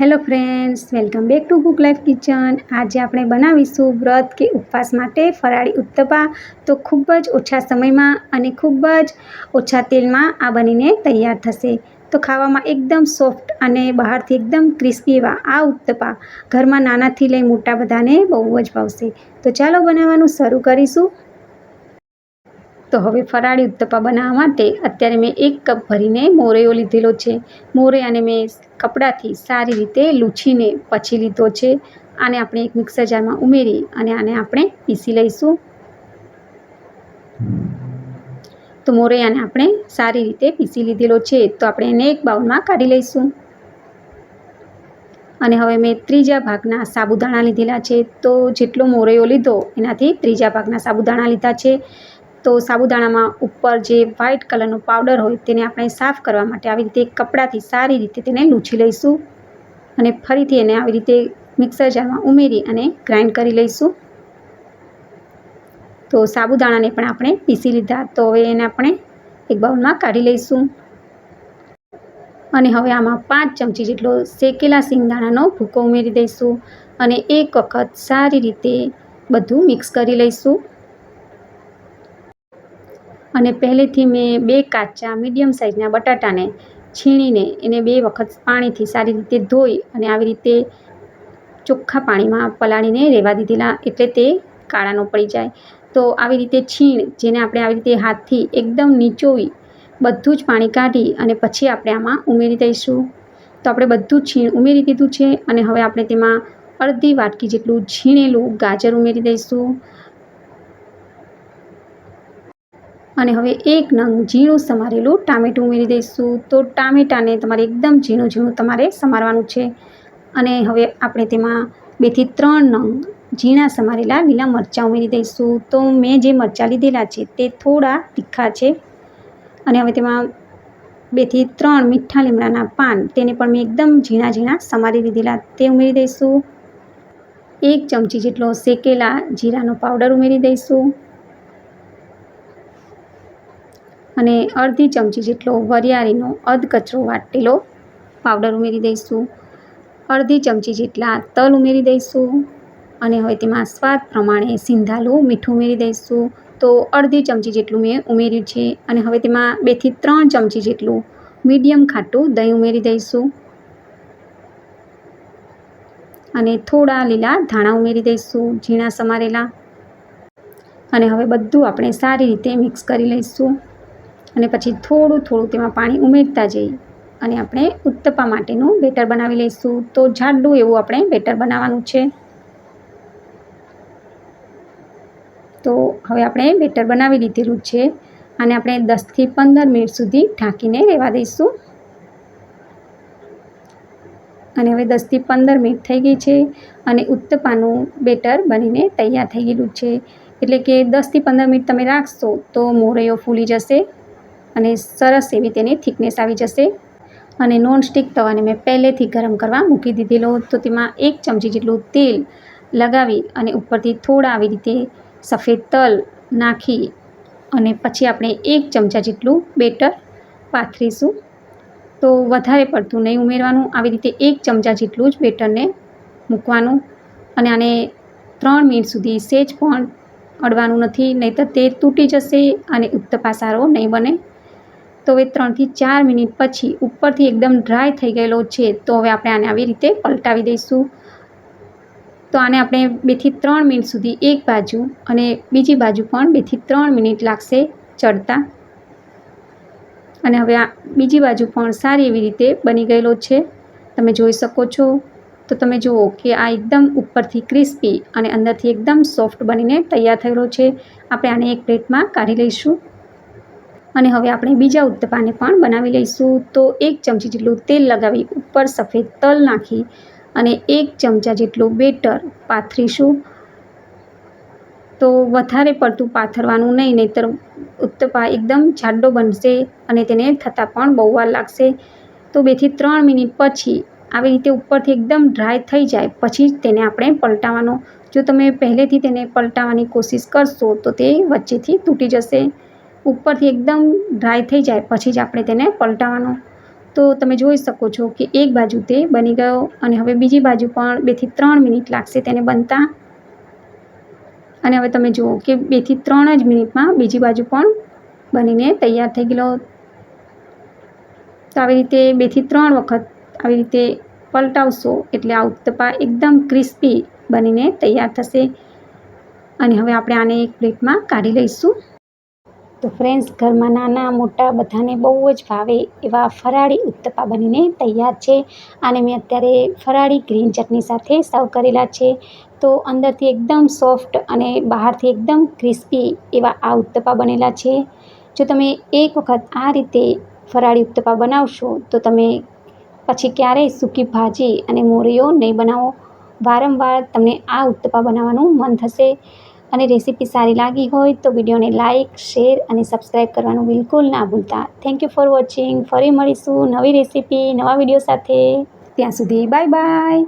Hello friends welcome back to cook life kitchen આજે આપણે બનાવીશું વ્રત કે ઉપવાસ માટે ફરાળી ઉત્તપા. તો ખૂબ જ ઓછા સમયમાં અને ખૂબ જ ઓછા તેલમાં આ બનીને તૈયાર થશે. તો ખાવામાં એકદમ સોફ્ટ અને બહારથી એકદમ ક્રિસ્પી એવા આ ઉત્તપા ઘરમાં નાનાથી લઈ મોટા બધાને બહુ જ ભાવશે. તો ચાલો બનાવવાનું શરૂ કરીશું. તો હવે ફરાળી ઉત્તપા બનાવવા માટે અત્યારે મેં એક કપ ભરીને મોરૈયો લીધેલો છે. મોરૈયાને મેં કપડાથી સારી રીતે લૂછીને પછી લીધો છે. આને આપણે એક મિક્સર જારમાં ઉમેરી અને આને આપણે પીસી લઈશું. તો મોરૈયાને આપણે સારી રીતે પીસી લીધેલો છે. તો આપણે એને એક બાઉલમાં કાઢી લઈશું. અને હવે મેં ત્રીજા ભાગના સાબુદાણા લીધેલા છે. તો જેટલો મોરૈયો લીધો એનાથી ત્રીજા ભાગના સાબુદાણા લીધા છે. તો સાબુદાણામાં ઉપર જે વ્હાઇટ કલરનો પાવડર હોય તેને આપણે સાફ કરવા માટે આવી રીતે કપડાથી સારી રીતે તેને લૂછી લઈશું અને ફરીથી એને આવી રીતે મિક્સર જારમાં ઉમેરી અને ગ્રાઇન્ડ કરી લઈશું. તો સાબુદાણાને પણ આપણે પીસી લીધા. તો હવે એને આપણે એક બાઉલમાં કાઢી લઈશું. અને હવે આમાં પાંચ ચમચી જેટલો શેકેલા સિંગદાણાનો ભૂકો ઉમેરી દઈશું અને એક વખત સારી રીતે બધું મિક્સ કરી લઈશું. અને પહેલેથી મેં બે કાચા મીડિયમ સાઇઝના બટાટાને છીણીને એને બે વખત પાણીથી સારી રીતે ધોઈ અને આવી રીતે ચોખ્ખા પાણીમાં પલાળીને રહેવા દીધેલા એટલે તે કાળા ન પડી જાય. તો આવી રીતે છીણ, જેને આપણે આવી રીતે હાથથી એકદમ નીચોવી બધું જ પાણી કાઢી અને પછી આપણે આમાં ઉમેરી દઈશું. તો આપણે બધું છીણ ઉમેરી દીધું છે અને હવે આપણે તેમાં અડધી વાટકી જેટલું છીણેલું ગાજર ઉમેરી દઈશું. અને હવે એક નંગ ઝીણું સમારેલું ટામેટું ઉમેરી દઈશું. તો ટામેટાને તમારે એકદમ ઝીણું ઝીણું તમારે સમારવાનું છે. અને હવે આપણે તેમાં બેથી ત્રણ નંગ ઝીણા સમારેલા લીલા મરચાં ઉમેરી દઈશું. તો મેં જે મરચાં લીધેલા છે તે થોડા તીખા છે. અને હવે તેમાં બેથી ત્રણ મીઠા લીમડાના પાન તેને પણ મેં એકદમ ઝીણા ઝીણા સમારી દીધેલા તે ઉમેરી દઈશું. એક ચમચી જેટલો શેકેલા જીરાનો પાવડર ઉમેરી દઈશું. અને અડધી ચમચી જેટલો વરિયાળીનો અધકચરો વાટેલો પાવડર ઉમેરી દઈશું. અડધી ચમચી જેટલા તલ ઉમેરી દઈશું અને હવે તેમાં સ્વાદ પ્રમાણે સિંધાલું મીઠું ઉમેરી દઈશું. તો અડધી ચમચી જેટલું મેં ઉમેર્યું છે અને હવે તેમાં બેથી ત્રણ ચમચી જેટલું મીડિયમ ખાટું દહીં ઉમેરી દઈશું. અને થોડા લીલા ધાણા ઉમેરી દઈશું, ઝીણા સમારેલા. અને હવે બધું આપણે સારી રીતે મિક્સ કરી લઈશું. અને પછી થોડું થોડું તેમાં પાણી ઉમેરતા જઈ અને આપણે ઉત્તપા માટેનું બેટર બનાવી લઈશું. તો જાડું એવું આપણે બેટર બનાવવાનું છે. તો હવે આપણે બેટર બનાવી લીધેલું છે અને આપણે દસથી પંદર મિનિટ સુધી ઢાંકીને રહેવા દઈશું. અને હવે દસથી પંદર મિનિટ થઈ ગઈ છે અને ઉત્તપાનું બેટર બનીને તૈયાર થઈ ગયેલું છે. એટલે કે દસથી પંદર મિનિટ તમે રાખશો તો મોરૈયો ફૂલી જશે. અને સરસ એવી તેની થિકનેસ આવી જશે. અને નોનસ્ટિક તવાને મેં પહેલેથી ગરમ કરવા મૂકી દીધેલો. તો તેમાં એક ચમચી જેટલું તેલ લગાવી અને ઉપરથી થોડા આવી રીતે સફેદ તલ નાખી અને પછી આપણે એક ચમચા જેટલું બેટર પાથરીશું. તો વધારે પડતું નહીં ઉમેરવાનું. આવી રીતે એક ચમચા જેટલું જ બેટરને મૂકવાનું. અને આને ત્રણ મિનિટ સુધી સેજ પણ અડવાનું નથી. નહીં તો તૂટી જશે અને ઉત્તપા સારો નહીં બને. તો હવે ત્રણથી ચાર મિનિટ પછી ઉપરથી એકદમ ડ્રાય થઈ ગયેલો છે, તો હવે આપણે આને આવી રીતે પલટાવી દઈશું. તો આને આપણે બેથી ત્રણ મિનિટ સુધી એક બાજુ અને બીજી બાજુ પણ બેથી ત્રણ મિનિટ લાગશે ચડતા. અને હવે આ બીજી બાજુ પણ સારી એવી રીતે બની ગયેલો છે. તમે જોઈ શકો છો. તો તમે જુઓ કે આ એકદમ ઉપરથી ક્રિસ્પી અને અંદરથી એકદમ સોફ્ટ બનીને તૈયાર થયેલો છે. આપણે આને એક પ્લેટમાં કાઢી લઈશું. અને હવે આપણે બીજા ઉત્તપાને પણ બનાવી લઈશું. તો એક ચમચી જેટલું તેલ લગાવી ઉપર સફેદ તલ નાખી અને એક ચમચા જેટલું બેટર પાથરીશું. તો વધારે પડતું પાથરવાનું નહીં, નહીતર ઉત્તપા એકદમ જાડો બનશે અને તેને થતાં પણ બહુ વાર લાગશે. તો બેથી ત્રણ મિનિટ પછી આવી રીતે ઉપરથી એકદમ ડ્રાય થઈ જાય, પછી જ તેને આપણે પલટાવવાનો. જો તમે પહેલેથી તેને પલટાવવાની કોશિશ કરશો તો તે વચ્ચેથી તૂટી જશે. ઉપરથી એકદમ ડ્રાય થઈ જાય, પછી જ આપણે તેને પલટાવવાનો તો તમે જોઈ શકો છો કે એક બાજુ તે બની ગયો અને હવે બીજી બાજુ પણ બેથી ત્રણ મિનિટ લાગશે તેને બનતા. અને હવે તમે જુઓ કે બેથી ત્રણ જ મિનિટમાં બીજી બાજુ પણ બનીને તૈયાર થઈ ગયેલો. તો આવી રીતે બેથી ત્રણ વખત આવી રીતે પલટાવશો એટલે આ ઉત્તપા એકદમ ક્રિસ્પી બનીને તૈયાર થશે. અને હવે આપણે આને એક પ્લેટમાં કાઢી લઈશું. તો ફ્રેન્ડ્સ ઘરમાં નાના, મોટા બધાને બહુ જ ભાવે એવા ફરાળી ઉત્તપા બનીને તૈયાર છે. આને મેં અત્યારે ફરાળી ગ્રીન ચટણી સાથે સર્વ કરેલા છે. તો અંદરથી એકદમ સોફ્ટ અને બહારથી એકદમ ક્રિસ્પી એવા આ ઉત્તપા બનેલા છે. જો તમે એક વખત આ રીતે ફરાળી ઉત્તપા બનાવશો, તો તમે પછી ક્યારેય સૂકી ભાજી અને મોરીઓ નહીં બનાવો. વારંવાર તમને આ ઉત્તપા બનાવવાનું મન થશે. અને રેસીપી સારી લાગી હોય તો વિડીયોને લાઇક શેર અને સબસ્ક્રાઈબ કરવાનું બિલકુલ ના ભૂલતા. થેન્ક યુ ફોર વોચિંગ ફરી મળીશું નવી રેસીપી, નવા વીડિયો સાથે. ત્યાં સુધી બાય બાય